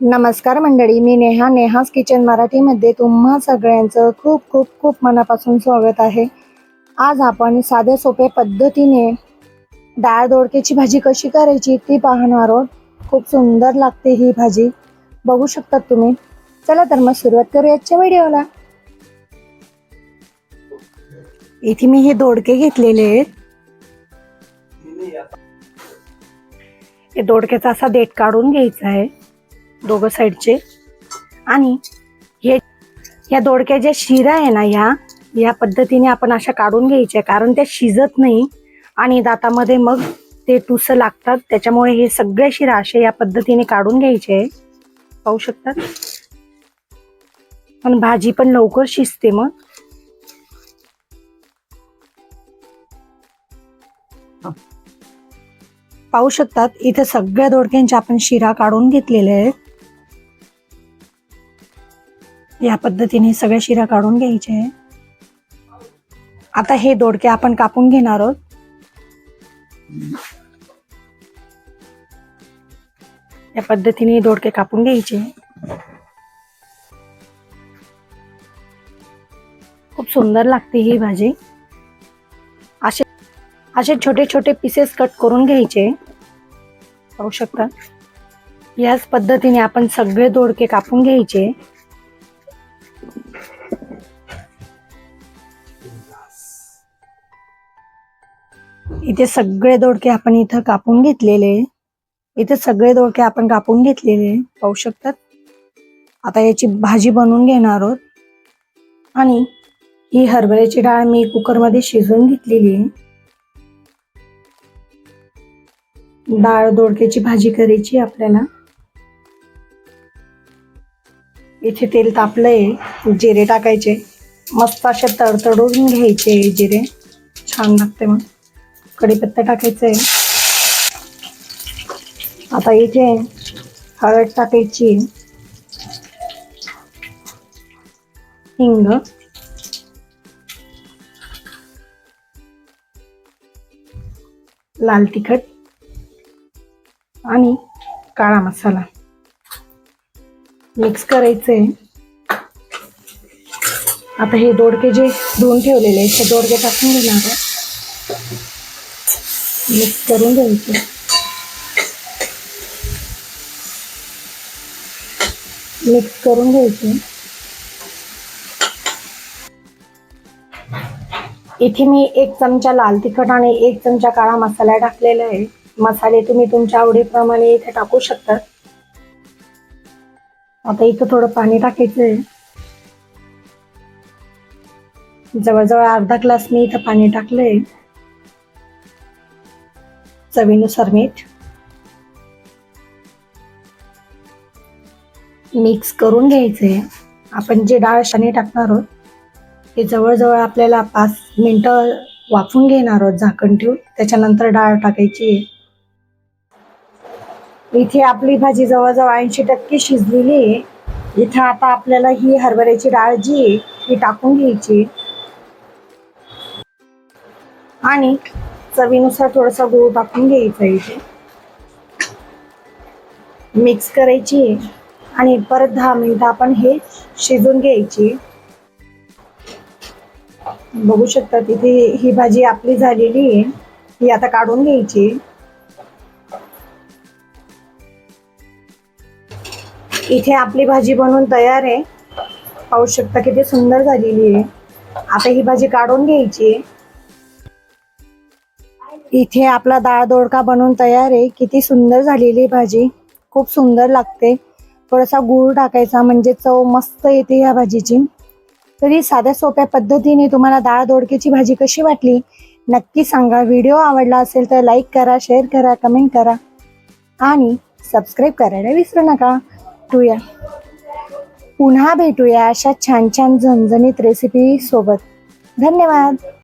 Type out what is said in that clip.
नमस्कार मंडळी मी नेहा नेहास किचन मराठीमध्ये तुम्हा सगळ्यांचं खूप खूप खूप मनापासून स्वागत आहे. आज आपण साध्या सोप्या पद्धतीने डाळ दोडक्याची भाजी कशी करायची ती पाहणार आहोत. खूप सुंदर लागते ही भाजी. बघू शकतात तुम्ही. चला तर मग सुरुवात करू आजच्या व्हिडिओला. इथे मी हे दोडके घेतलेले आहेत. हे दोडक्याचा असा देठ काढून घ्यायचा आहे. दोघं साईडचे. आणि हे या दोडक्या ज्या शिरा आहे ना ह्या या पद्धतीने आपण अशा काढून घ्यायच्या कारण त्या शिजत नाही आणि दातामध्ये मग ते टुस लागतात. त्याच्यामुळे हे सगळ्या शिरा असे या पद्धतीने काढून घ्यायचे. आहे पाहू शकतात पण भाजी पण लवकर शिजते मग. पाहू शकतात इथं सगळ्या दोडक्यांच्या आपण शिरा काढून घेतलेल्या आहेत. या पद्धतीने सगळ्या शिरा काढून घ्यायच्या आहे आता हे दोडके आपण कापून घेणार आहोत. या पद्धतीने दोडके कापून घ्यायचे. खूप सुंदर लागते ही भाजी. असे असे छोटे छोटे पीसेस कट करून घ्यायचे. पाहू शकता? याच पद्धतीने आपण सगळे दोडके कापून घ्यायचे. इथे सगळे दोडके आपण इथं कापून घेतलेले. इथे सगळे दोडके आपण कापून घेतलेले. पाहू शकतात? आता याची भाजी बनवून घेणार आहोत. आणि ही हरभऱ्याची डाळ मी कुकरमध्ये शिजवून घेतलेली आहे. डाळ दोडक्याची भाजी करायची आपल्याला. इथे तेल तापलंय. जिरे टाकायचे. मस्त असे तडतडून घ्यायचे. जिरे छान लागते मग. कढीपत्ता टाकायचे आता इथे हळद टाकायची. हिंग. लाल तिखट. आणि काळा मसाला. मिक्स करायचंय. आता हे दोडके जे धुवून ठेवलेले आहेत ते दोडके टाकून घेणार मिक्स करून घ्यायचं. मिक्स करून घ्यायचं. इथे मी एक चमचा लाल तिखट आणि एक चमचा काळा मसाला टाकलेला आहे. मसाले तुम्ही तुमच्या आवडीप्रमाणे इथे टाकू शकता. आता इथं थोडं पाणी टाकायचं आहे. जवळजवळ अर्धा ग्लास मी इथं पाणी टाकलंय. चवीनुसार मीठ मिक्स करून घ्यायचंय आपण जे डाळ शाने टाकणार आहोत ते जवळजवळ आपल्याला पाच मिनटं वाफून घेणार आहोत झाकण ठेवून. त्याच्यानंतर डाळ टाकायची आहे. इथे आपली भाजी जवळजवळ ऐंशी टक्के शिजलेली आहे. इथं आता आपल्याला ही हरभऱ्याची डाळ जी आहे ती टाकून घ्यायची आणि चवीनुसार थोडासा गूळ टाकून घ्यायचा इथे. मिक्स करायची आणि परत दहा मिनिटं आपण हे शिजून घ्यायची. बघू शकता तिथे ही भाजी आपली झालेली आहे. ही आता काढून घ्यायची. इथे आपली भाजी बनवून तयार आहे. पाहू शकता किती सुंदर झालेली आहे. आता ही भाजी काढून घ्यायची. इथे आपला डाळ दोडका बनवून तयार आहे. किती सुंदर झालेली भाजी. खूप सुंदर लागते. थोडासा गूळ टाकायचा म्हणजे चव मस्त येते या भाजीची. तरी साध्या सोप्या पद्धतीने तुम्हाला डाळ दोडक्याची भाजी कशी वाटली नक्की सांगा. व्हिडिओ आवडला असेल तर लाईक करा शेअर करा कमेंट करा. आणि सबस्क्राईब करायला विसरू नका. भेटूया पुन्हा भेटूया अशा छान छान झणझणीत रेसिपी सोबत. धन्यवाद.